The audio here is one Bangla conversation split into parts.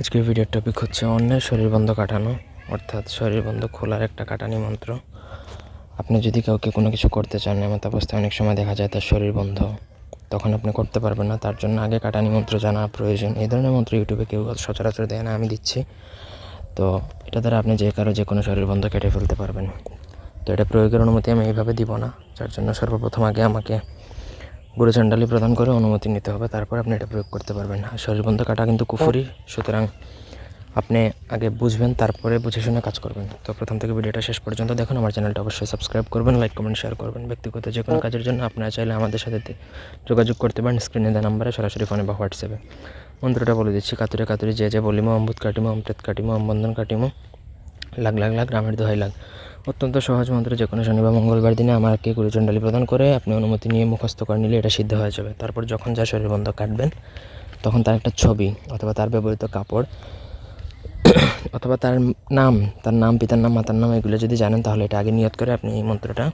আজকের ভিডিওর টপিক হচ্ছে অন্যের শরীর বন্ধ কাটানো, অর্থাৎ শরীর বন্ধ খোলার একটা কাটানি মন্ত্র। আপনি যদি কাউকে কোনো কিছু করতে চান, এমন অবস্থায় অনেক সময় দেখা যায় তার শরীর বন্ধ। তখন আপনি করতে পারবেন না, তার জন্য আগে কাটানি মন্ত্র জানা প্রয়োজন। এই ধরনের মন্ত্র ইউটিউবে কেউ সচরাচর দেয় না, আমি দিচ্ছি। তো এটা দ্বারা আপনি যে কারও যে কোনো শরীর বন্ধ কেটে ফেলতে পারবেন। তো এটা প্রয়োগের অনুমতি আমি এইভাবে দিব না, যার জন্য সর্বপ্রথম আগে আমাকে গুরুচণ্ডালি প্রদান করে অনুমতি নিতে হবে তারপর আপনি এটা প্রয়োগ করতে পারবেন। আর শরীরবন্ধ কাটা কিন্তু কুফুরি সুতরাং আপনি আগে বুঝবেন তারপরে বুঝে শুনে কাজ করবেন। তো প্রথম থেকে ভিডিওটা শেষ পর্যন্ত দেখুন আমার চ্যানেলটা অবশ্যই সাবস্ক্রাইব করবেন লাইক কমেন্ট শেয়ার করবেন। ব্যক্তিগত যে কোনো কাজের জন্য আপনারা চাইলে আমাদের সাথে যোগাযোগ করতে পারেন স্ক্রিনে দেওয়া নাম্বারে সরাসরি ফোনে বা হোয়াটসঅ্যাপে। মন্ত্রটা বলে দিচ্ছি কাতুরে কাতুরে যে যে বলিমো অম্বুত কাটিমো অমৃত কাটিমো অম্বন্ধন কাটিমো লাখ লাখ লাখ রামের দোহাই লাখ। অত্যন্ত সহজ মন্ত্র যে কোনো শনিবার মঙ্গলবার দিনে আমাকে গুরুচণ্ডালি প্রদান করে আপনি অনুমতি নিয়ে মুখস্থ করে নিলে এটা সিদ্ধ হয়ে যাবে। তারপর যখন যা শরীর বন্ধ কাটবেন, তখন তার একটা ছবি অথবা তার ব্যবহৃত কাপড়, অথবা তার নাম তার নাম, পিতার নাম, মাতার নাম, এগুলো যদি জানেন তাহলে এটা আগে নিয়ত করে আপনি এই মন্ত্রটা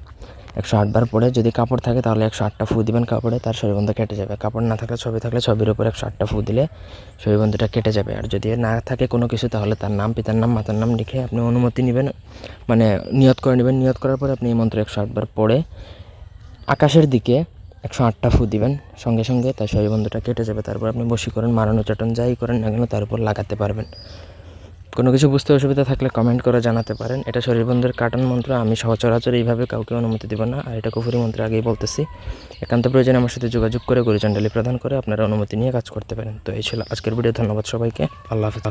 একশো আটবার পরে যদি কাপড় থাকে তাহলে একশো আটটা ফু দিবেন কাপড়ে, তার শরীরবন্ধ কেটে যাবে। কাপড় না থাকলে ছবি থাকলে ছবির উপর একশো আটটা ফু দিলে শরীরবন্ধটা কেটে যাবে। আর যদি না থাকে কোনো কিছু তাহলে তার নাম, পিতার নাম, মাতার নাম লিখে আপনি অনুমতি নেবেন মানে নিয়ত করে নেবেন। নিয়ত করার পরে আপনি এই মন্ত্র একশো আটবার পড়ে আকাশের দিকে একশো আটটা ফু দিবেন। সঙ্গে সঙ্গে তার শরীরবন্ধটা কেটে যাবে। তারপর আপনি বসি করেন মারানো চাটন যাই করেন না কেন তার উপর লাগাতে পারবেন। কোনো কিছু বুঝতে অসুবিধা থাকলে কমেন্ট করে জানাতে পারেন। এটা শরীরবন্ধের কাটন মন্ত্র, আমি সচরাচর এইভাবে কাউকে অনুমতি দেব না। আর এটা কুফুরি মন্ত্র আগেই বলতেছি। একান্ত প্রয়োজনে আমার সাথে যোগাযোগ করে গরিজন্ডালি প্রদান করে আপনারা অনুমতি নিয়ে কাজ করতে পারেন। তো এই ছিল আজকের ভিডিও ধন্যবাদ সবাইকে। আল্লাহ হাফিজ।